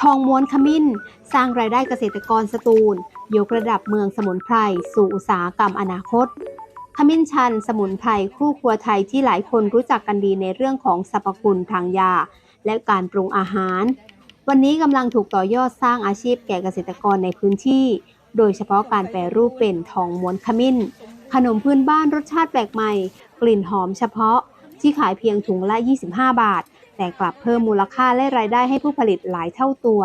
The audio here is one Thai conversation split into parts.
ทองม้วนขมิ้น สร้างรายได้เกษตรกรสตูล ยกระดับเมืองสมุนไพรสู่อุตสาหกรรมอนาคต ขมิ้นชันสมุนไพรคู่ครัวไทยที่หลายคนรู้จักกันดีในเรื่องของสรรพคุณทางยา และการปรุงอาหาร วันนี้กำลังถูกต่อยอดสร้างอาชีพแก่เกษตรกรในพื้นที่ โดยเฉพาะการแปรรูปเป็นทองม้วนขมิ้น ขนมพื้นบ้านรสชาติแปลกใหม่ กลิ่นหอมเฉพาะที่ขายเพียงถุงละ 25 บาท แต่กลับเพิ่มมูลค่าและรายได้ให้ผู้ผลิตหลายเท่าตัว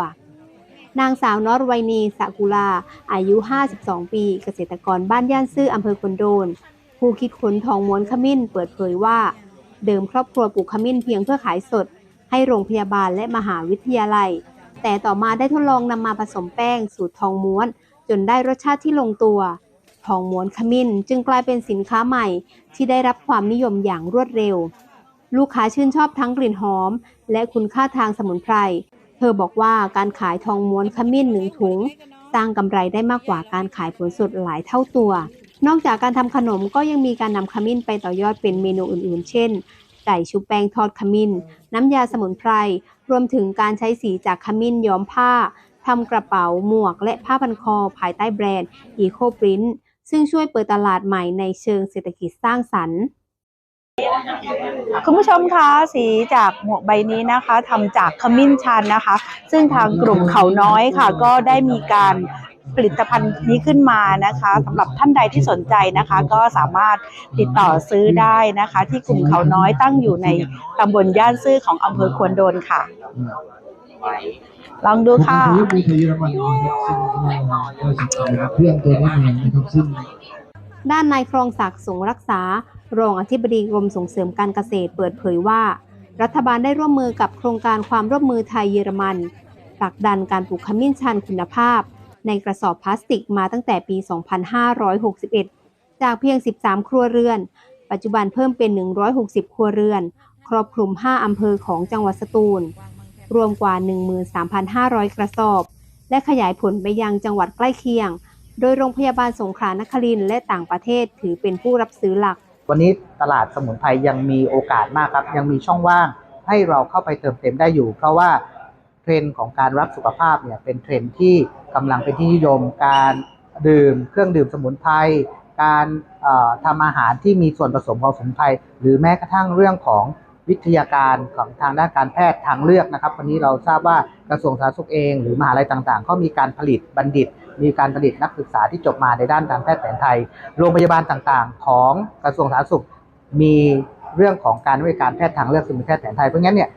นางสาวนอรไวนีสะกุลา อายุ 52 ปี เกษตรกรบ้านย่านซื่ออำเภอคนโดน ผู้คิดค้นทองม้วนขมิ้นเปิดเผยว่า เดิมครอบครัวปลูกขมิ้นเพียงเพื่อขายสด ให้โรงพยาบาลและมหาวิทยาลัย แต่ต่อมาได้ทดลองนำมาผสมแป้ง สูตรทองม้วน จนได้รสชาติที่ลงตัวทองม้วนขมิ้นจึงกลายเป็นสินค้าใหม่ที่ได้รับความนิยมอย่างรวดเร็ว ลูกค้าชื่นชอบทั้งกลิ่นหอม และคุณค่าทางสมุนไพร เธอบอกว่าการขายทองม้วนขมิ้นหนึ่งถุง สร้างกำไรได้มากกว่าการขายผลสดหลายเท่าตัว นอกจากการทำขนมก็ยังมีการนำขมิ้นไปต่อยอดเป็นเมนูอื่นๆ เช่น ไก่ชุบแป้งทอดขมิ้น น้ำยาสมุนไพร รวมถึงการใช้สีจากขมิ้นย้อมผ้าทำกระเป๋า หมวก และผ้าพันคอ ภายใต้แบรนด์ Eco Print ซึ่งช่วยเปิดตลาดใหม่ในเชิงเศรษฐกิจสร้างสรรค์ คุณผู้ชมคะสีจากหมวกใบนี้นะคะทำจากขมิ้นชันนะคะ ซึ่งทางกลุ่มเขาน้อยค่ะ ก็ได้มีการผลิตภัณฑ์นี้ขึ้นมานะคะสำหรับท่านใดที่สนใจนะคะ ก็สามารถติดต่อซื้อได้นะคะ ที่กลุ่มเขาน้อยตั้งอยู่ในตำบลย่านซื่อของอำเภอควนโดนค่ะ ลองดูค่ะมถือเป็นเยรมันนะครับซึ่งก็จะเอาเพื่องตัวนี้เองนะครับซึ่งด้านนายครองศักดิ์สงรักษา รองอธิบดีกรมส่งเสริมการเกษตรเปิดเผยว่า รัฐบาลได้ร่วมมือกับโครงการความร่วมมือไทยเยอรมันผลักดันการปลูกขมิ้นชันคุณภาพ ในกระสอบพลาสติกมาตั้งแต่ปี 2561 จากเพียง 13 ครัวเรือน ปัจจุบันเพิ่มเป็น 160 ครัวเรือน ครอบคลุม 5 อำเภอของจังหวัดสตูล รวมกว่า 13,500 กระสอบ และขยายผลไปยังจังหวัดใกล้เคียง โดยโรงพยาบาลสงขลานครินทร์และต่างประเทศถือเป็นผู้รับซื้อหลัก วันนี้ตลาดสมุนไพรยังมีโอกาสมากครับ ยังมีช่องว่างให้เราเข้าไปเติมเต็มได้อยู่ เพราะว่าเทรนด์ของการรักสุขภาพเนี่ยเป็นเทรนด์ที่กำลังเป็นที่นิยม การดื่มเครื่องดื่มสมุนไพรการเอ่อทำอาหารที่มีส่วนผสมของสมุนไพรหรือแม้กระทั่งเรื่องของวิทยาการของทางด้านการแพทย์ทางเลือกนะครับ วันนี้เราทราบว่ากระทรวงสาธารณสุขเอง หรือมหาลัยต่างๆ ก็มีการผลิตบัณฑิต มีการผลิตนักศึกษาที่จบมาในด้านการแพทย์แผนไทย โรงพยาบาลต่างๆ ของกระทรวงสาธารณสุขมีเรื่องของการบริการแพทย์ทางเลือกคือมีแพทย์แผนไทย เพราะงั้นเนี่ย